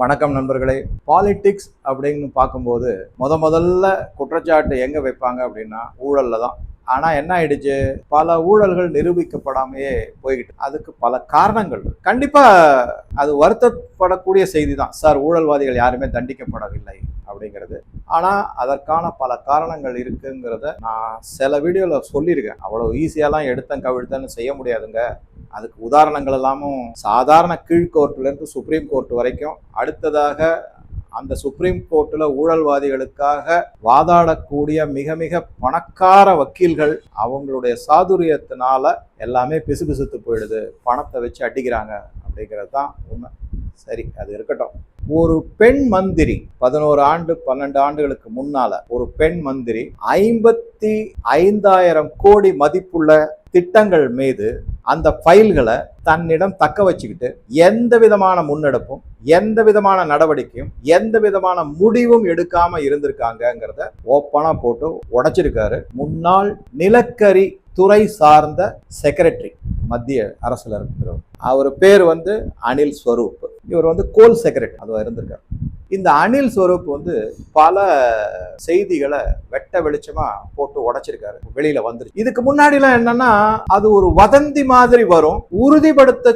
வணக்கம் நண்பர்களே. பாலிட்டிக்ஸ் அப்படின்னு பார்க்கும்போது முத முதல்ல குற்றச்சாட்டு எங்கே வைப்பாங்க அப்படின்னா ஊழலில் தான். ஆனால் என்ன ஆயிடுச்சு? பல ஊழல்கள் நிரூபிக்கப்படாமையே போய்கிட்டு. அதுக்கு பல காரணங்கள். கண்டிப்பாக அது வருத்தப்படக்கூடிய செய்தி தான். சார் ஊழல்வாதிகள் யாருமே தண்டிக்கப்படவில்லை அப்படிங்கிறது. ஆனால் அதற்கான பல காரணங்கள் இருக்குங்கிறத நான் சில வீடியோவில் சொல்லியிருக்கேன். அவ்வளோ ஈஸியாலாம் எடுத்தேன் கவிழ்த்தேன்னு செய்ய முடியாதுங்க. அதுக்கு உதாரணங்கள் எல்லாமும் சாதாரண கீழ் இருந்து சுப்ரீம் கோர்ட் வரைக்கும். அடுத்ததாக அந்த சுப்ரீம் கோர்ட்டில் ஊழல்வாதிகளுக்காக வாதாடக்கூடிய மிக மிக பணக்கார வக்கீல்கள் அவங்களுடைய சாதுரியத்தினால எல்லாமே பிசுபிசுத்து போயிடுது. பணத்தை வச்சு அடிக்கிறாங்க அப்படிங்கிறது தான் உண்மை. சரி அது இருக்கட்டும். ஒரு பெண் மந்திரி பதினோரு ஆண்டு பன்னெண்டு ஆண்டுகளுக்கு முன்னால ஒரு பெண் மந்திரி ஐம்பத்தி ஐந்தாயிரம் கோடி மதிப்புள்ள திட்டங்கள் மீது அந்த ஃபைல்களை தன்னிடம் தக்க வச்சுக்கிட்டு எந்த விதமான முன்னெடுப்பும் எந்த விதமான நடவடிக்கையும் எந்த விதமான முடிவும் எடுக்காம இருந்திருக்காங்கங்கிறத ஓப்பனா போட்டு உடைச்சிருக்காரு முன்னாள் நிலக்கரி துறை சார்ந்த செக்ரட்டரி. மத்திய அரசுல இருக்கிறவர். அவர் பேர் வந்து அனில் ஸ்வரூப். இவர் வந்து கோல் செக்ரட்டரி அது இருந்திருக்காரு. இந்த அனில் ஸ்வரூப் வந்து பல செய்திகளை வெட்ட வெளிச்சமா போட்டு உடைச்சிருக்காரு. வெளியில வந்துருச்சு. இதுக்கு முன்னாடிலாம் என்னன்னா அது ஒரு வதந்தி மாதிரி வரும். உறுதிப்படுத்த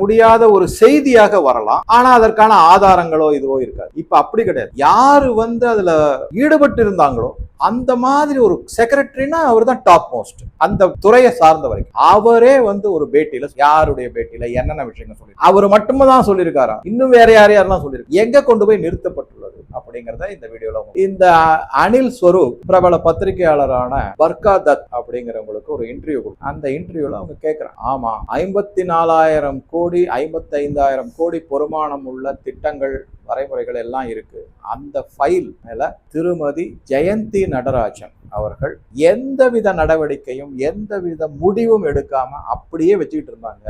முடியாத ஒரு செய்தியாக வரலாம். ஆனா அதற்கான ஆதாரங்களோ இதுவோ இருக்காது. இப்ப அப்படி கிடையாது. யாரு வந்து அதுல ஈடுபட்டு இருந்தாங்களோ அந்த மாதிரி ஒரு செக்ரட்டரினா அவர் தான் டாப் மோஸ்ட் அந்த துறையை சார்ந்த வரைக்கும். அவரே வந்து ஒரு பேட்டியில யாருடைய பேட்டியில என்னென்ன விஷயங்கள் சொல்லி அவர் மட்டும்தான் சொல்லியிருக்காரா? இன்னும் வேற யார் யாரெல்லாம் சொல்லியிருக்கு? எங்க கொண்டு போய் நிறுத்தப்பட்டு அப்படிங்கறத இந்த வீடியோல இந்த அனில் ஸ்வரூப் பிரபல பத்திரிகையாளரான பர்கா தத் அப்படிங்கிறவங்களுக்கு ஒரு இன்டர்வியூ அந்த இன்டர்வியூல அவங்க கேட்கறாங்க ஆமா ஐம்பத்தி நாலாயிரம் கோடி ஐம்பத்தி ஐந்தாயிரம் கோடி பொறுமானம் உள்ள திட்டங்கள் வரைமுறைகள் எல்லாம் இருக்கு. அந்த ஃபைல் மேல திருமதி ஜெயந்தி நடராஜன் அவர்கள் எந்தவித நடவடிக்கையும் எந்தவித முடிவும் எடுக்காம அப்படியே வச்சுக்கிட்டு இருந்தாங்க.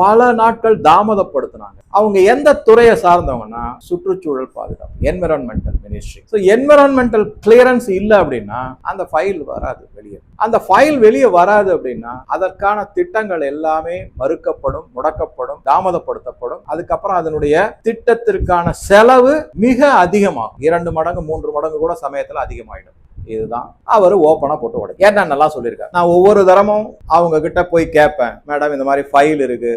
பல நாட்கள் தாமதப்படுத்தினாங்க. அவங்க எந்த துறையை சார்ந்தவங்கன்னா சுற்றுச்சூழல் பாதுகாப்பு environmental ministry so environmental clearance இல்லை அப்படின்னா அந்த ஃபைல் வராது வெளியே. அந்த ஃபைல் வெளியே வராது அப்படின்னா அதற்கான திட்டங்கள் எல்லாமே மறுக்கப்படும் முடக்கப்படும் தாமதப்படுத்தப்படும். அதுக்கப்புறம் அதனுடைய திட்டத்திற்கான செலவு மிக அதிகமாகும். இரண்டு மடங்கு மூன்று மடங்கு கூட சமயத்தில் அதிகமாயிடும். இதுதான். அவர் ஓப்பனாக போட்டு உடச்சு ஏன்னா நல்லா சொல்லியிருக்காரு. நான் ஒவ்வொரு தரமும் அவங்க கிட்ட போய் கேட்பேன். மேடம் இந்த மாதிரி ஃபைல் இருக்கு.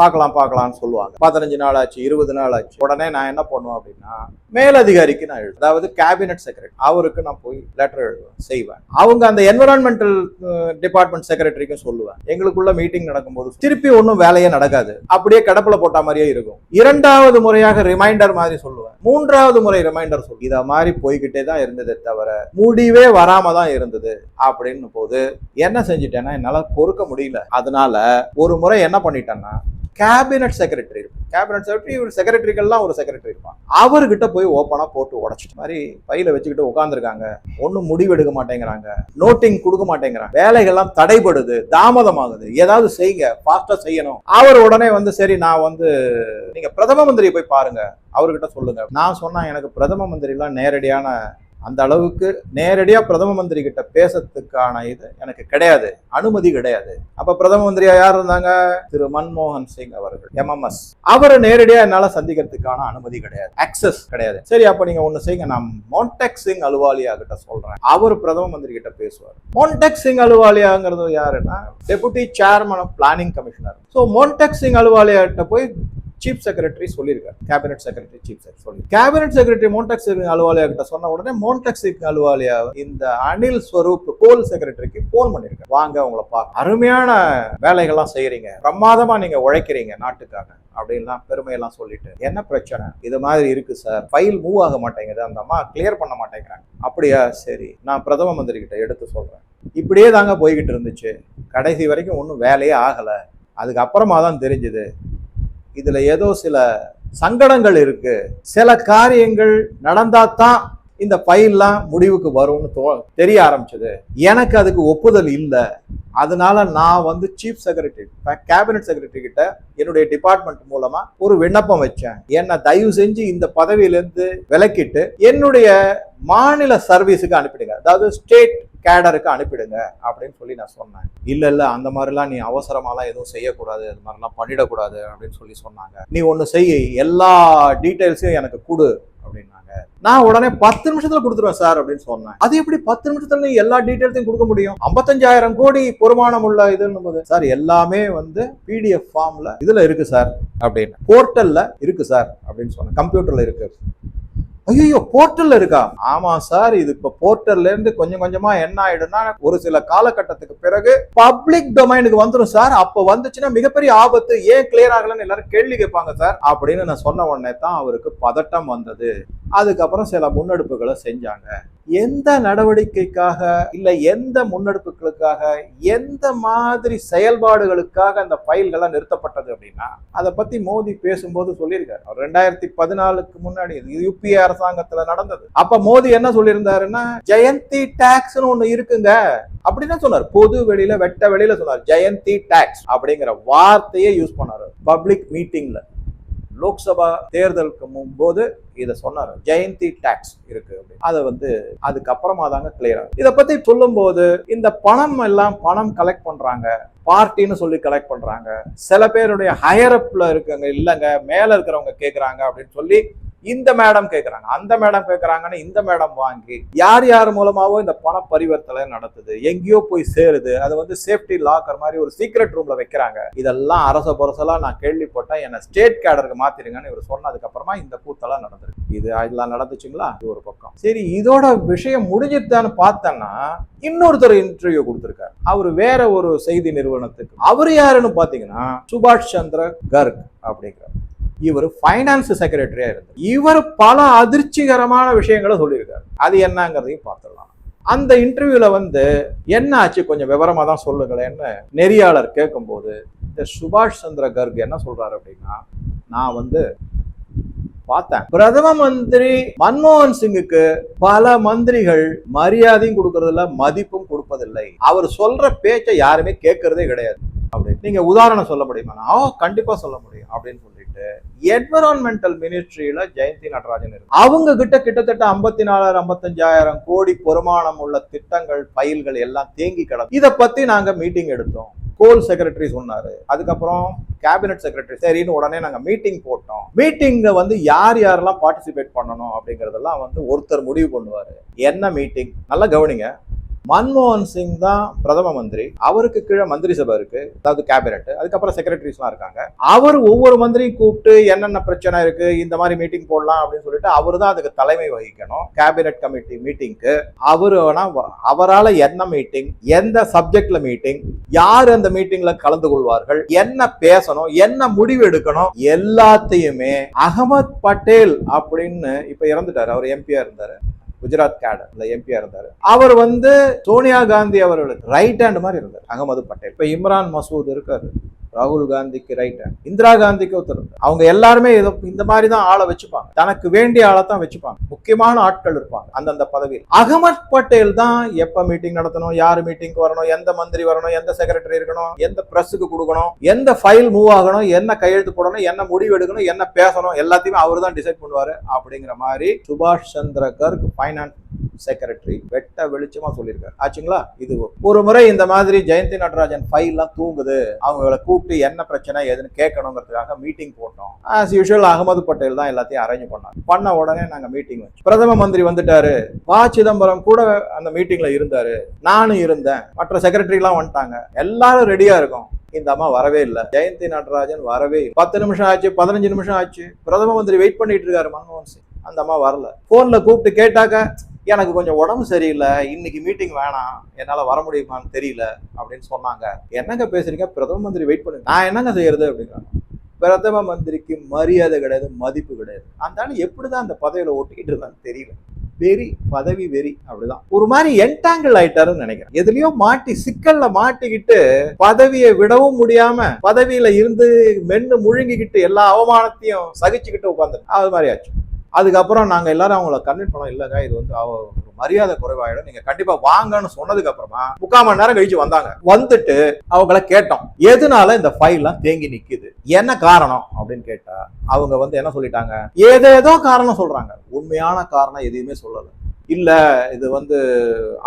பார்க்கலாம் பார்க்கலாம்னு சொல்லுவாங்க. பதினஞ்சு நாள் ஆச்சு இருபது நாள் ஆச்சு. உடனே நான் என்ன பண்ணுவேன் அப்படின்னா மேலதிகாரிக்கு நான் எழுதுவேன். அதாவது கேபினட் செக்ரட்டரி அவருக்கு நான் போய் லெட்டர் எழுதுவேன் செய்வேன். அவங்க அந்த என்விரான்மெண்டல் டிபார்ட்மெண்ட் செக்ரட்டரிக்கும் சொல்லுவேன். எங்களுக்குள்ள மீட்டிங் நடக்கும்போது திருப்பி ஒன்றும் வேலையே நடக்காது. அப்படியே கிடப்பில் போட்ட மாதிரியே இருக்கும். இரண்டாவது முறையாக ரிமைண்டர் மாதிரி சொல்லுவேன். மூன்றாவது முறை ரிமைண்டர் சொல்லு இதை மாதிரி போய்கிட்டே தான் இருந்ததே தவிர முடிவே வராம தான் இருந்தது அப்படின்னு போது என்ன செஞ்சிட்டேன்னா என்னால் பொறுக்க முடியல. அதனால ஒரு முறை என்ன பண்ணிட்டேன்னா கேபினட் செக்ரட்டரி இருக்கும் கேபினட் செக்ரட்டரி ஒரு செக்ரட்டரிகள்லாம் ஒரு செக்ரட்டரி இருப்பான். அவர்கிட்ட போய் ஓப்பனாக போட்டு உடச்சிட்டு மாதிரி பையில வச்சுக்கிட்டு உட்காந்துருக்காங்க ஒன்றும் முடிவெடுக்க மாட்டேங்கிறாங்க. நோட்டிங் கொடுக்க மாட்டேங்கிறாங்க. வேலைகள்லாம் தடைபடுது தாமதமாகுது. ஏதாவது செய்யுங்க ஃபாஸ்ட்டாக செய்யணும். அவர் உடனே வந்து சரி நான் வந்து நீங்கள் பிரதம மந்திரியை போய் பாருங்க. அவர்கிட்ட சொல்லுங்க. நான் சொன்னா எனக்கு பிரதம மந்திரிலாம் நேரடியான அந்த அளவுக்கு நேரடியாக பிரதம மந்திரி கிட்ட பேசறதுக்கான இது எனக்கு கிடையாது. அனுமதி கிடையாது. அப்போ பிரதம மந்திரியா யார் இருந்தாங்க? திரு மன்மோகன் சிங் அவர்கள் எம்எம்எஸ் அவரை நேரடியாக என்னால் சந்திக்கிறதுக்கான அனுமதி கிடையாது. அக்சஸ் கிடையாது. சரி அப்போ நீங்கள் ஒன்று செய்யுங்க. நான் மோன்டெக் சிங் அலுவாலியா கிட்ட சொல்கிறேன் அவர் பிரதம மந்திரி கிட்ட பேசுவார். மோன்டெக் சிங் அலுவாலியாங்கிறது யாருன்னா deputy chairman of planning commissioner so Montek Singh Ahluwalia கிட்ட போய் சீஃப் செக்ரட்டரி சொல்லியிருக்காரு. கேபினட் செக்ரட்டரி சீஃப் செக்ரட்டரி சொல்லி கேபினட் செக்ரட்டரி மோன்டாக்ஸ் சிங் அலுவாலியா கிட்ட சொன்ன உடனே மோன்டாக்ஸ் சிங் அலுவாலியா இந்த அனில் ஸ்வரூப் கோல் செக்ரட்டரிக்கு போன் பண்ணிருக்காரு வாங்க உங்களை பார்க்க. அருமையான வேலைகள்லாம் செய்யறீங்க. பிரமாதமா நீங்க உழைக்கிறீங்க நாட்டுக்காக அப்படின்லாம் பெருமையெல்லாம் சொல்லிட்டு. என்ன பிரச்சனை? இது மாதிரி இருக்கு சார் ஃபைல் மூவ் ஆக மாட்டேங்குது. அந்த அம்மா கிளியர் பண்ண மாட்டேங்கிறாங்க. அப்படியா? சரி. நான் பிரதம மந்திரி கிட்ட எடுத்து சொல்றேன். இப்படியே தாங்க போய்கிட்டு இருந்துச்சு. கடைசி வரைக்கும் ஒன்றும் வேலையே ஆகலை. அதுக்கப்புறமா தான் தெரிஞ்சுது. இதுல ஏதோ சில சங்கடங்கள் இருக்கு. சில காரியங்கள் நடந்தா தான் இந்த ஃபைல்லாம் முடிவுக்கு வரும்னு தோ தெரிய ஆரம்பிச்சது. எனக்கு அதுக்கு ஒப்புதல் இல்லை. அதனால நான் வந்து சீஃப் செக்ரட்டரி கேபினட் செக்ரட்டரி கிட்ட என்னுடைய டிபார்ட்மெண்ட் மூலமா ஒரு விண்ணப்பம் வச்சேன். என்னை தயவு செஞ்சு இந்த பதவியிலேருந்து விலக்கிட்டு என்னுடைய மாநில சர்வீஸுக்கு அனுப்பிடுங்க. அதாவது ஸ்டேட் கேடருக்கு அனுப்பிடுங்க அப்படின்னு சொல்லி நான் சொன்னேன். இல்லை இல்லை அந்த மாதிரிலாம் நீ அவசரமாலாம் எதுவும் செய்யக்கூடாது. அது மாதிரிலாம் பண்ணிடக்கூடாது அப்படின்னு சொல்லி சொன்னாங்க. நீ ஒன்று செய். எல்லா டீட்டெயில்ஸையும் எனக்கு கொடு. அப்படின்னாங்க. நான் உடனே பத்து நிமிஷத்துல கொடுத்துருவேன் சார் அப்படின்னு சொன்னேன். அது எப்படி பத்து நிமிஷத்துல நீ எல்லா டீட்டெயில்ஸையும் கொடுக்க முடியும்? ஐம்பத்தஞ்சாயிரம் கோடி பொறுமானம் உள்ள இதுன்னு போது சார் எல்லாமே வந்து பிடிஎஃப் ஃபார்ம்ல இதுல இருக்கு சார் அப்படின்னு. போர்ட்டல்ல இருக்கு சார் அப்படின்னு சொன்னேன். கம்ப்யூட்டர்ல இருக்கு. ஐயோ போர்ட்டல்ல இருக்கா? ஆமா சார் இது இப்ப போர்ட்டல்ல இருந்து கொஞ்சம் கொஞ்சமா என்ன ஆயிடும்னா ஒரு சில காலகட்டத்துக்கு பிறகு பப்ளிக் டொமைனுக்கு வந்துடும் சார். அப்ப வந்துச்சுன்னா மிகப்பெரிய ஆபத்து. ஏன் கிளியர் ஆகலன்னு எல்லாரும் கேள்வி கேட்பாங்க சார். அப்படின்னு நான் சொன்ன உடனே தான் அவருக்கு பதட்டம் வந்தது. அதுக்கப்புறம் சில முன்னெடுப்புகளை செஞ்சாங்க. எந்த நடவடிக்கைக்காக இல்லை எந்த முன்னெடுப்புகளுக்காக எந்த மாதிரி செயல்பாடுகளுக்காக அந்த ஃபைல்கள்லாம் நிறுத்தப்பட்டது அப்படின்னா அதை பத்தி மோடி பேசும்போது சொல்லியிருக்காரு. அவர் ரெண்டாயிரத்தி பதினாலுக்கு முன்னாடி இது யூபிஏ அரசாங்கத்துல நடந்தது. அப்ப மோடி என்ன சொல்லியிருந்தாருன்னா ஜெயந்தி டாக்ஸ்னு ஒண்ணு இருக்குங்க. அப்படின்னு சொன்னார். பொது வெளியில வெட்ட வெளியில சொன்னார். ஜெயந்தி டாக்ஸ் அப்படிங்கிற வார்த்தையே யூஸ் பண்ணாரு. பப்ளிக் மீட்டிங்ல. லோக்சபா தேர்தலுக்கு முன்போது இதை சொன்னார். ஜெயந்தி டாக்ஸ் இருக்கு அதை வந்து அதுக்கப்புறமா தாங்க கிளியர் ஆகும் இதை பத்தி சொல்லும்போது இந்த பணம் எல்லாம் பணம் கலெக்ட் பண்றாங்க. பார்ட்டின்னு சொல்லி கலெக்ட் பண்றாங்க. சில பேருடைய ஹையரப்ல இருக்கவங்க இல்லைங்க மேல இருக்கிறவங்க கேட்குறாங்க அப்படின்னு சொல்லி இந்த மேடம் கேட்குறாங்க அந்த மேடம் கேட்குறாங்கன்னு இந்த மேடம் வாங்கி யார் யார் மூலமாவோ இந்த பண பரிவர்த்தனை நடத்துது? எங்கேயோ போய் சேருது. அதை வந்து சேஃப்டி லாக்கர் மாதிரி ஒரு சீக்ரெட் ரூம்ல வைக்கிறாங்க. இதெல்லாம் அரச பொரசெல்லாம் நான் கேள்விப்பட்டேன். என்ன ஸ்டேட் கேடருக்கு மாத்திருங்கன்னு இவர் சொன்னதுக்கு அப்புறமா இந்த கூத்தெல்லாம் நடந்திருக்கு. இது இதெல்லாம் நடந்துச்சுங்களா? இது ஒரு பக்கம். சரி இதோட விஷயம் முடிஞ்சுதான்னு பார்த்தேன்னா இன்னொருத்தர் இன்டர்வியூ கொடுத்திருக்காரு. அவர் வேற ஒரு செய்தி நிறுவனத்துக்கு. அவர் யாருன்னு பாத்தீங்கன்னா சுபாஷ் சந்திர கர்க் அப்படிங்கிறார். இவர் ஃபைனான்ஸ் செக்ரட்டரியா இருந்தார். இவர் பல அதிர்ச்சிகரமான விஷயங்களை சொல்லியிருக்காரு. அது என்னங்கிறதையும் பார்த்துடலாம். அந்த இன்டர்வியூல வந்து என்ன ஆச்சு கொஞ்சம் விவரமா தான் சொல்லுங்களேன்னு நெறியாளர் கேட்கும்போது இந்த சுபாஷ் சந்திர கர்க் என்ன சொல்றாரு அப்படின்னா நான் வந்து பார்த்தேன். பிரதம மந்திரி மன்மோகன் சிங்குக்கு பல மந்திரிகள் மரியாதையும் கொடுக்கறதில்ல மதிப்பும் கொடுப்பதில்லை. அவர் சொல்ற பேச்சை யாருமே கேட்கறதே கிடையாது. அப்படின்னு. நீங்க உதாரணம் சொல்ல முடியுமா? ஓ கண்டிப்பா சொல்ல முடியும். அப்படின்னு சொல்லி. என்விரான்மெண்டல் மினிஸ்ட்ரியில ஜெயந்தி நடராஜன் இருக்கு அவங்க கிட்ட கிட்டத்தட்ட ஐம்பத்தி நாலாயிரம் ஐம்பத்தஞ்சாயிரம் கோடி பொறுமானம் உள்ள திட்டங்கள் பயில்கள் எல்லாம் தேங்கி கிடக்கும் இதை பத்தி நாங்க மீட்டிங் எடுத்தோம். கோல் செக்ரட்டரி சொன்னாரு. அதுக்கப்புறம் கேபினட் செக்ரட்டரி சரின்னு உடனே நாங்க மீட்டிங் போட்டோம். மீட்டிங்ல வந்து யார் யாரெல்லாம் பார்ட்டிசிபேட் பண்ணணும் அப்படிங்கறதெல்லாம் வந்து ஒருத்தர் முடிவு பண்ணுவாரு. என்ன மீட்டிங் நல்லா கவனிங்க. மன்மோகன் சிங் தான் பிரதம மந்திரி. அவருக்கு கீழே மந்திரி சபை இருக்கு. அதாவது கேபினட் அதுக்கப்புறம் செக்ரட்டரிஸ்லாம் இருக்காங்க. அவர் ஒவ்வொரு மந்திரியும் கூப்பிட்டு என்னென்ன பிரச்சனை இருக்கு இந்த மாதிரி மீட்டிங் போடலாம் அப்படின்னு சொல்லிட்டு அவர் தான் அதுக்கு தலைமை வகிக்கணும். கேபினட் கமிட்டி மீட்டிங்க்கு அவர் அவரால் என்ன மீட்டிங் எந்த சப்ஜெக்ட்ல மீட்டிங் யார் அந்த மீட்டிங்ல கலந்து கொள்வார்கள் என்ன பேசணும் என்ன முடிவு எடுக்கணும் எல்லாத்தையுமே அகமத் பட்டேல் அப்படின்னு இப்ப இறந்துட்டாரு. அவர் எம்பியா இருந்தாரு. குஜராத் கேடர்ல எம்பியா இருந்தார். அவர் வந்து சோனியா காந்தி அவர்களுக்கு ரைட் ஹேண்ட் மாதிரி இருந்தார் அகமது பட்டேல். இப்போ இம்ரான் மசூத் இருக்காரு. ராகுல் காந்திக்கு ரைட் ஹேண்ட் இந்திரா காந்திக்கு ஒருத்தர் அவங்க எல்லாருமே இதை இந்த மாதிரி தான் ஆளை வச்சுப்பாங்க. தனக்கு வேண்டிய ஆளை தான் வச்சுப்பாங்க. முக்கியமான ஆட்கள் இருப்பாங்க அந்தந்த பதவியில். அகமத் பட்டேல் தான் எப்ப மீட்டிங் நடத்தணும் யார் மீட்டிங்க்கு வரணும் எந்த மந்திரி வரணும் எந்த செக்ரட்டரி இருக்கணும் எந்த பிரஸுக்கு கொடுக்கணும் எந்த ஃபைல் மூவ் ஆகணும் என்ன கையெழுத்து போடணும் என்ன முடிவு எடுக்கணும் என்ன பேசணும் எல்லாத்தையுமே அவர் தான் டிசைட் பண்ணுவாரு அப்படிங்கிற மாதிரி சுபாஷ் சந்திர கர்க் ஃபைனான்ஸ் செக்ரட்டரி வெட்ட வெளிச்சமா சொல்லியிருக்காரு. ஆச்சுங்களா? இது ஒரு முறை இந்த மாதிரி ஜெயந்தி நடராஜன் ஃபைல்லாம் தூங்குது. அவங்கள கூப்பிட்டு என்ன பிரச்சனை எதுன்னு கேட்கணுங்கிறதுக்காக மீட்டிங் போட்டோம். ஆஸ் யூஷுவல் அகமது பட்டேல் தான் எல்லாத்தையும் அரேஞ்ச் பண்ணாங்க பண்ண உடனே நாங்க மீட்டிங் வச்சு பிரதம மந்திரி வந்துட்டாரு. பா சிதம்பரம் கூட அந்த மீட்டிங்ல இருந்தாரு. நானும் இருந்தேன். மற்ற செக்ரட்டரி எல்லாம் வந்துட்டாங்க. எல்லாரும் ரெடியா இருக்கும். இந்த அம்மா வரவே இல்லை. ஜெயந்தி நடராஜன் வரவே இல்லை. பத்து நிமிஷம் ஆச்சு பதினஞ்சு நிமிஷம் ஆச்சு. பிரதம மந்திரி வெயிட் பண்ணிட்டு இருக்காரு மன்மோகன் சிங். அந்த அம்மா வரல. போன்ல கூப்பிட்டு கேட்டாக்க எனக்கு கொஞ்சம் உடம்பு சரியில்லை இன்னைக்கு மீட்டிங் வேணாம் என்னால் வர முடியுமான்னு தெரியல அப்படின்னு சொன்னாங்க. என்னங்க பேசுறீங்க? பிரதம மந்திரி வெயிட் பண்ணுங்க. நான் என்னங்க செய்யறது அப்படிங்கிறாங்க பிரதம மந்திரிக்கு மரியாதை கிடையாது மதிப்பு கிடையாது. அந்த எப்படி தான் அந்த பதவியில் ஓட்டிக்கிட்டு இருந்தான்னு தெரியல. வெறி பதவி வெறி அப்படிதான். ஒரு மாதிரி என்டாங்கிள் ஆயிட்டாருன்னு நினைக்கிறேன். எதுலயோ மாட்டி சிக்கல்ல மாட்டிக்கிட்டு பதவியை விடவும் முடியாம பதவியில இருந்து மென்னு முழுங்கிக்கிட்டு எல்லா அவமானத்தையும் சகிச்சுக்கிட்டு உட்காந்து அது மாதிரி ஆச்சு. அதுக்கப்புறம் நாங்கள் எல்லாரும் அவங்கள கன்வின்ஸ் பண்ணோம் இல்லைங்க இது வந்து அவ ஒரு மரியாதை குறைவாயிடும். நீங்க கண்டிப்பா வாங்கன்னு சொன்னதுக்கு அப்புறமா முக்கால் மணி நேரம் கழிச்சு வந்தாங்க. வந்துட்டு அவங்கள கேட்டோம். எதனால இந்த ஃபைல்லாம் தேங்கி நிக்குது? என்ன காரணம்? அப்படின்னு கேட்டா அவங்க வந்து என்ன சொல்லிட்டாங்க? ஏதேதோ காரணம் சொல்றாங்க. உண்மையான காரணம் எதையுமே சொல்லலை. இல்ல இது வந்து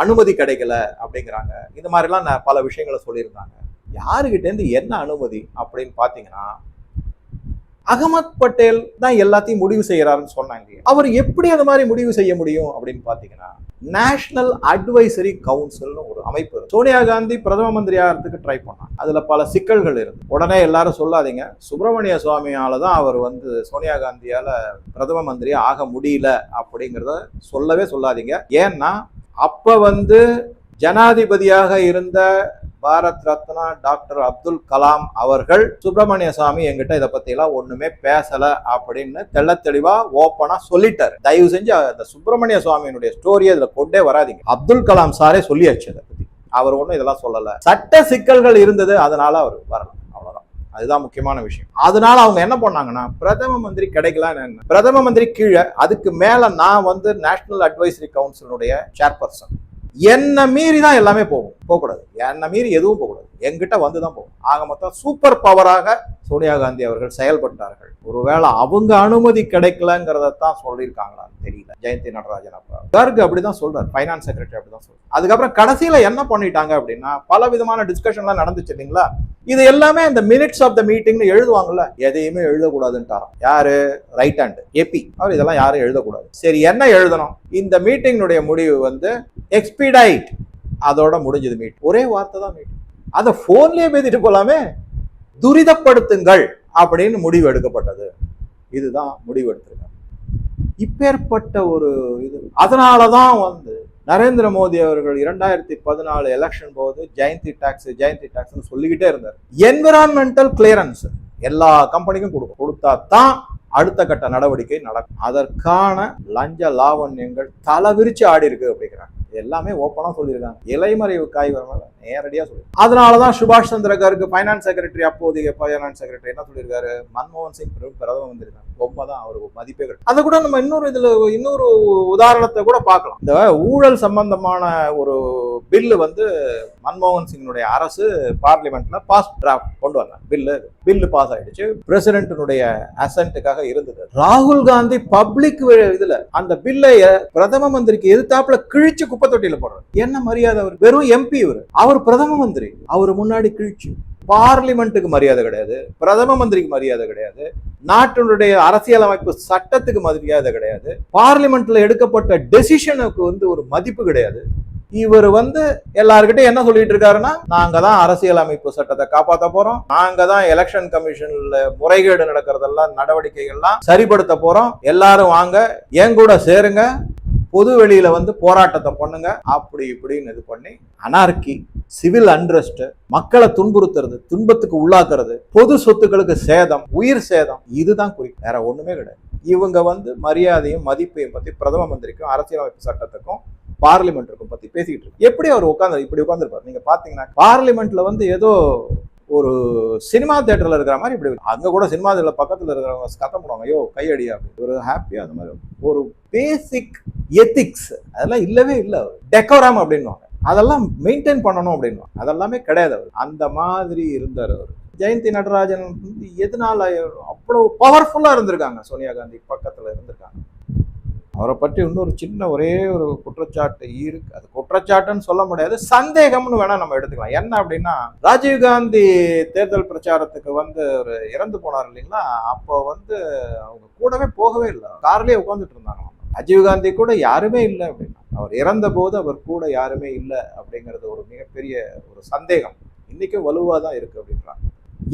அனுமதி கிடைக்கல அப்படிங்கிறாங்க. இந்த மாதிரிலாம் நான் பல விஷயங்களை சொல்லியிருந்தாங்க. யாருக்கிட்டேருந்து என்ன அனுமதி அப்படின்னு பார்த்தீங்கன்னா அகமத் பட்டேல் தான் எல்லாத்தையும் முடிவு செய்யறாருன்னு சொன்னாங்க. அவர் எப்படி அந்த மாதிரி முடிவு செய்ய முடியும் அப்படின்னு பாத்தீங்கன்னா நேஷனல் அட்வைசரி கவுன்சில்னு ஒரு அமைப்பு இருக்கு. சோனியா காந்தி பிரதம மந்திரி ஆகிறதுக்கு ட்ரை பண்ணாங்க. அதுல பல சிக்கல்கள் இருக்கு. உடனே எல்லாரும் சொல்லாதீங்க. சுப்பிரமணிய சுவாமியால தான் அவர் வந்து சோனியா காந்தியால பிரதம மந்திரி ஆக முடியல அப்படிங்கிறத சொல்லவே சொல்லாதீங்க. ஏன்னா அப்ப வந்து ஜனாதிபதியாக இருந்த பாரத் ரத்னா டாக்டர் அப்துல் கலாம் அவர்கள் சுப்பிரமணிய சாமி என்கிட்ட இதை பத்தி ஒண்ணுமே பேசல அப்படின்னு தெள்ள தெளிவா ஓப்பனா சொல்லிட்டாரு. தயவு செஞ்சு அந்த சுப்பிரமணிய சுவாமியினுடைய ஸ்டோரியை இதுல கொண்டே வராதீங்க. அப்துல் கலாம் சாரே சொல்லியாச்சு அதை பத்தி. அவர் ஒன்றும் இதெல்லாம் சொல்லல. சட்ட சிக்கல்கள் இருந்தது அதனால அவர் வரல. அவ்வளவுதான். அதுதான் முக்கியமான விஷயம். அதனால அவங்க என்ன பண்ணாங்கன்னா பிரதம மந்திரி கிடைக்கலன்னு பிரதம மந்திரி கீழே அதுக்கு மேல நான் வந்து நேஷனல் அட்வைசரி கவுன்சிலுடைய சேர்பர்சன் என்ன மீறி தான் எல்லாமே போகும். போகக்கூடாது. என்னை மீறி எதுவும் போகக்கூடாது. எங்கிட்ட வந்து தான் போகும். ஆக மொத்தம் சூப்பர் பவராக சோனியா காந்தி அவர்கள் செயல்பட்டார்கள். ஒருவேளை அவங்க அனுமதி கிடைக்கலங்கிறத தான் சொல்லியிருக்காங்களான்னு தெரியல. ஜெயந்தி நடராஜன் அப்பா. கர்க் அப்படிதான் சொல்றாரு. ஃபைனான்ஸ் செக்ரட்டரி அப்படிதான் சொல்றாரு. அதுக்கப்புறம் கடைசியில என்ன பண்ணிட்டாங்க அப்படின்னா பல விதமான டிஸ்கஷன்லாம் நடந்துச்சு இல்லைங்களா? இது எல்லாமே இந்த மினிட்ஸ் ஆஃப் த மீட்டிங்னு எழுதுவாங்கல்ல. எதையுமே எழுதக்கூடாதுன்ட்டாராம். யாரு? ரைட் ஹேண்ட் எப்பி அவர் இதெல்லாம் யாரும் எழுதக்கூடாது. சரி என்ன எழுதணும்? இந்த மீட்டிங்கினுடைய முடிவு வந்து எக்ஸ்பீடைட் அதோட முடிஞ்சது மீட். ஒரே வார்த்தை தான் மீட். அதை ஃபோன்லேயே பேசிட்டு போகலாமே துரிதப்படுத்துங்கள் அப்படின்னு முடிவு எடுக்கப்பட்டது. இதுதான் முடிவு எடுத்திருக்காங்க. இப்பேற்பட்ட ஒரு இது. அதனாலதான் வந்து நரேந்திர மோடி அவர்கள் இரண்டாயிரத்தி பதினாலு எலெக்ஷன் போது ஜெயந்தி டாக்ஸ் ஜெயந்தி டாக்ஸ் சொல்லிக்கிட்டே இருந்தார். என்விரான்மெண்டல் கிளியரன்ஸ் எல்லா கம்பெனிக்கும் கொடுக்கும். கொடுத்தா தான் அடுத்த கட்ட நடவடிக்கை நடக்கும். அதற்கான லஞ்ச லாவண்யங்கள் தலை விரிச்சு ஆடி இருக்கு அப்படிங்கிறாங்க. எல்லாமே ஓப்பனாக சொல்லியிருக்காங்க. இலைமறைவு காய் வரனால நேரடியா சொல்லி. அதனாலதான் சுபாஷ் சந்திர கருக்கு ஃபைனான்ஸ் செக்ரட்டரி அப்போதைய ஃபைனான்ஸ் செக்ரட்டரி என்ன சொல்லியிருக்காரு? மன்மோகன் சிங் பிர- பிரதம ரொம்ப தான் அவருக்கு மதிப்பே அதை கூட நம்ம இன்னொரு இதுல இன்னொரு உதாரணத்தை கூட பார்க்கலாம். இந்த ஊழல் சம்பந்தமான ஒரு பில்லு வந்து மன்மோகன் சிங்கினுடைய அரசு பார்லிமெண்ட்ல பாஸ் டிராஃப்ட் கொண்டு வந்தாங்க. பில்லு பில்லு பாஸ் ஆயிடுச்சு. பிரசிடென்டினுடைய அசன்ட்டுக்காக இருந்தது. ராகுல் காந்தி பப்ளிக் இதுல அந்த பில்லை பிரதம மந்திரிக்கு எதிர்த்தாப்புல கிழிச்சு குப்பை தொட்டியில போடுறாரு. என்ன மரியாதை அவர்? வெறும் எம்பி இவர். அவர் பிரதம மந்திரி. அவர் முன்னாடி கிழிச்சு பார்லிமெண்ட்டுக்கு மரியாதை கிடையாது பிரதம மந்திரிக்கு மரியாதை கிடையாது நாட்டினுடைய அரசியலமைப்பு சட்டத்துக்கு மரியாதை கிடையாது பார்லிமெண்ட்ல எடுக்கப்பட்ட டெசிஷனுக்கு வந்து ஒரு மதிப்பு கிடையாது. இவர் வந்து எல்லார்கிட்டயும் என்ன சொல்லிட்டு இருக்காருன்னா நாங்க தான் அரசியலமைப்பு சட்டத்தை காப்பாத்த போறோம் நாங்க தான் எலெக்ஷன் கமிஷன்ல முறைகேடு நடக்கிறதெல்லாம் நடவடிக்கைகள்லாம் சரிப்படுத்த போறோம் எல்லாரும் வாங்க என் கூட சேருங்க பொது வெளியில வந்து போராட்டத்தை பண்ணுங்க அப்படி இப்படின்னு இது பண்ணி அனார்கி சிவில் அண்ட்ரஸ்ட் மக்களை துன்புறுத்துறது துன்பத்துக்கு உள்ளாக்குறது பொது சொத்துக்களுக்கு சேதம் உயிர் சேதம் இதுதான் குறிப்பு வேற ஒண்ணுமே கிடையாது. இவங்க வந்து மரியாதையும் மதிப்பையும் பத்தி பிரதம மந்திரிக்கும் அரசியலமைப்பு சட்டத்துக்கும் பார்லிமெண்ட்டுக்கும் பத்தி பேசிக்கிட்டு இருக்கு எப்படி அவர் உட்காந்து இப்படி உட்காந்துருப்பாரு நீங்க பாத்தீங்கன்னா பார்லிமெண்ட்ல வந்து ஏதோ ஒரு சினிமா தேட்டரில் இருக்கிற மாதிரி இப்படி அங்கே கூட சினிமா தேட்டரில் பக்கத்தில் இருக்கிறவங்க கத்த போடுவாங்க ஐயோ கையடியா ஒரு ஹாப்பியா அந்த மாதிரி ஒரு பேசிக் எத்திக்ஸ் அதெல்லாம் இல்லவே இல்லை டெக்கோரம் அப்படின்னுவாங்க. அதெல்லாம் மெயின்டைன் பண்ணணும் அப்படின்னுவாங்க. அதெல்லாமே கிடையாது அவர். அந்த மாதிரி இருந்தார் அவர். ஜெயந்தி நடராஜன் வந்து எதனால அவ்வளோ பவர்ஃபுல்லாக இருந்திருக்காங்க? சோனியா காந்தி பக்கத்தில் இருந்திருக்காங்க. அவரை பற்றி இன்னொரு சின்ன ஒரே ஒரு குற்றச்சாட்டு இருக்கு. அது குற்றச்சாட்டுன்னு சொல்ல முடியாது. சந்தேகம்னு வேணா நம்ம எடுத்துக்கலாம். என்ன அப்படின்னா ராஜீவ்காந்தி தேர்தல் பிரச்சாரத்துக்கு வந்து ஒரு இறந்து போனார் இல்லைங்களா? அப்போ வந்து அவங்க கூடவே போகவே இல்லை. கார்லயே உட்காந்துட்டு இருந்தாங்களாம் ராஜீவ்காந்தி கூட யாருமே இல்லை அப்படின்னா அவர் இறந்த போது அவர் கூட யாருமே இல்லை அப்படிங்கிறது ஒரு மிகப்பெரிய ஒரு சந்தேகம். இன்னைக்கும் வலுவாக தான் இருக்கு அப்படின்றாங்க.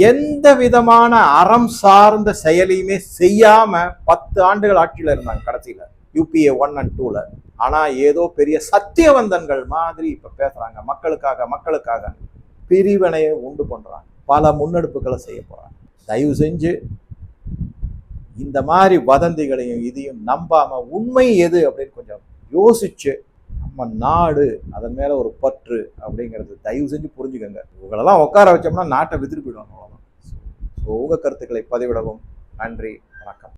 எந்த விதமான அறம் சார்ந்த செயலையுமே செய்யாம பத்து ஆண்டுகள் ஆட்சியில் இருந்தாங்க கடைசியில. யூபிஏ ஒன் அண்ட் டூல ஆனா ஏதோ பெரிய சத்தியவந்தன்கள் மாதிரி இப்ப பேசுறாங்க. மக்களுக்காக மக்களுக்காக பிரிவினையை உண்டு பண்றாங்க. பல முன்னெடுப்புகளை செய்ய போறாங்க. தயவு செஞ்சு இந்த மாதிரி வதந்திகளையும் இதையும் நம்பாம உண்மை எது அப்படின்னு கொஞ்சம் யோசிச்சு நம்ம நாடு அதன் மேல ஒரு பற்று அப்படிங்கிறது தயவு செஞ்சு புரிஞ்சுக்கோங்க. இவங்களெல்லாம் உட்கார வச்சோம்னா நாட்டை வித்துட்டு போயிடுவாங்க ஸோ உங்கள் கருத்துக்களை பதிவிடவும். நன்றி. வணக்கம்.